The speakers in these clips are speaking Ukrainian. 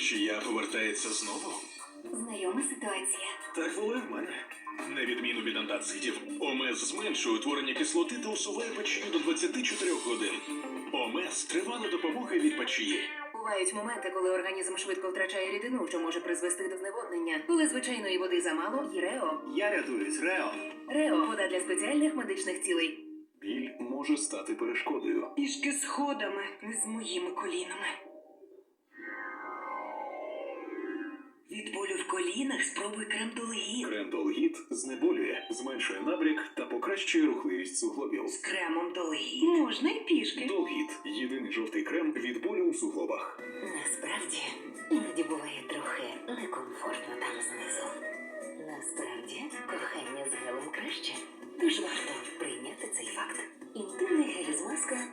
Печія повертається знову? Знайома ситуація. Так було в мене. На відміну від антацидів, омез зменшує утворення кислоти та усуває печію до 24 годин. Омез тривала допомога від печії. Бувають моменти, коли організм швидко втрачає рідину, що може призвести до зневоднення. Коли звичайної води замало, і Рео. Я рятуюсь, Рео. Рео вода для спеціальних медичних цілей. Біль може стати перешкодою. Пішки сходами, не з моїми колінами. Від болю в колінах спробуй крем Долгіт. Крендолгіт знеболює, зменшує набряк та покращує рухливість суглобів. З кремом Долгіт. Можна й пішки. Долгіт єдиний жовтий крем від болю у суглобах. Насправді, іноді буває трохи некомфортно там знизу. Насправді, кохання з гелем краще, тож варто прийняти цей факт. Інтимний гель з маска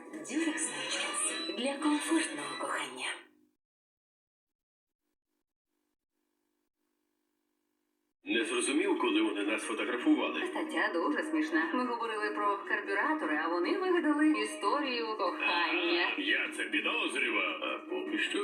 коли вони нас фотографували. Стаття дуже смішна. Ми говорили про карбюратори, а вони вигадали історію кохання. Я це підозрював, а поки що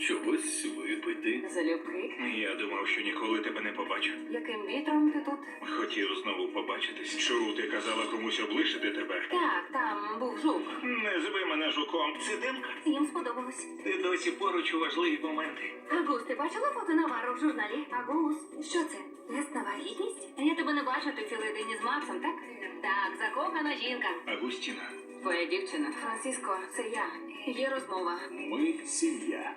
чогось випити. Залюбки, Я думав, що ніколи тебе не побачу. яким вітром ти тут? Хотів знову побачитись. Чув, ти казала комусь облишити тебе. Так, там був жук. Не зви мене жуком. Це демка. Їм сподобалось. Ти досі поруч у важливі моменти. Агус, ти бачила фото Навару в журналі? Агус, що це? Тест на вагітність? Я тебе не бачу, ти цілий день із Максом, так? Так, закохана жінка. Агустіна. Твоя дівчина. Франциско, це я. Є розмова. Ми сім'я.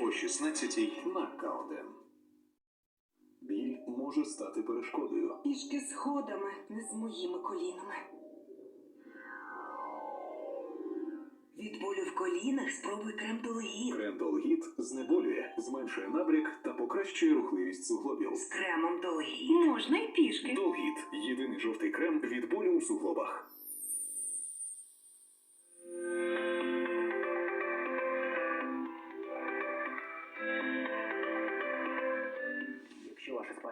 О 16-й на К1. Біль може стати перешкодою. Пішки сходами, не з моїми колінами. Від болю в колінах спробуй крем Долгіт. Знеболює, зменшує набряк та покращує рухливість суглобів. З кремом Долгіт. Можна й пішки. Долгіт єдиний жовтий крем від болю у суглобах.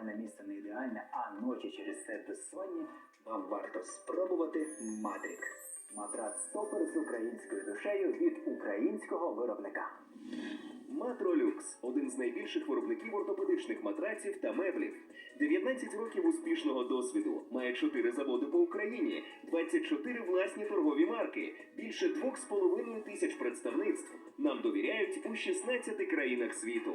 Спальне місце не ідеальне, а ночі через це безсонні, вам варто спробувати Матрік. Матрац стопер з українською душею від українського виробника. Матролюкс один з найбільших виробників ортопедичних матраців та меблів. 19 років успішного досвіду. Має 4 заводи по Україні, 24 власні торгові марки, більше 2,5 тисяч представництв. Нам довіряють у 16 країнах світу.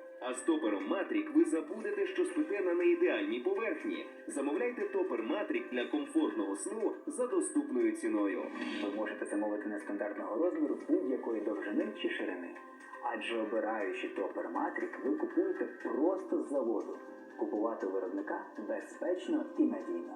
А з топером Матрік ви забудете, що спите на неідеальній поверхні. Замовляйте топер Матрік для комфортного сну за доступною ціною. Ви можете замовити нестандартного розміру будь-якої довжини чи ширини. Адже обираючи топер Матрік, ви купуєте просто з заводу. Купувати виробника безпечно і надійно.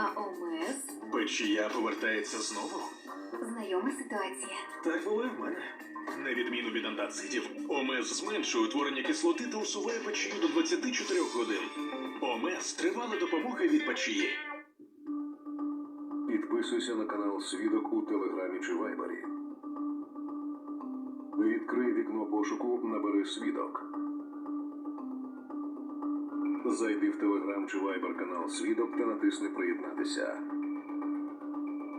А ОМС? Печія повертається знову? Знайома ситуація. Так було і в мене. На відміну від антацидів, омез зменшує утворення кислоти та усуває печію до 24 годин. Омез тривала допомога від печії. Підписуйся на канал Свідок у Телеграмі чи Вайбері. Відкрий вікно пошуку, набери свідок. Зайди в Телеграм чи Вайбер канал Свідок та натисни Приєднатися.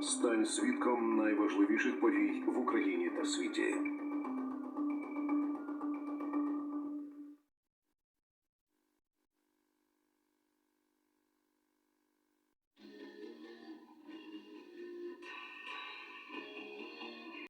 Стань свідком найважливіших подій в Україні та світі.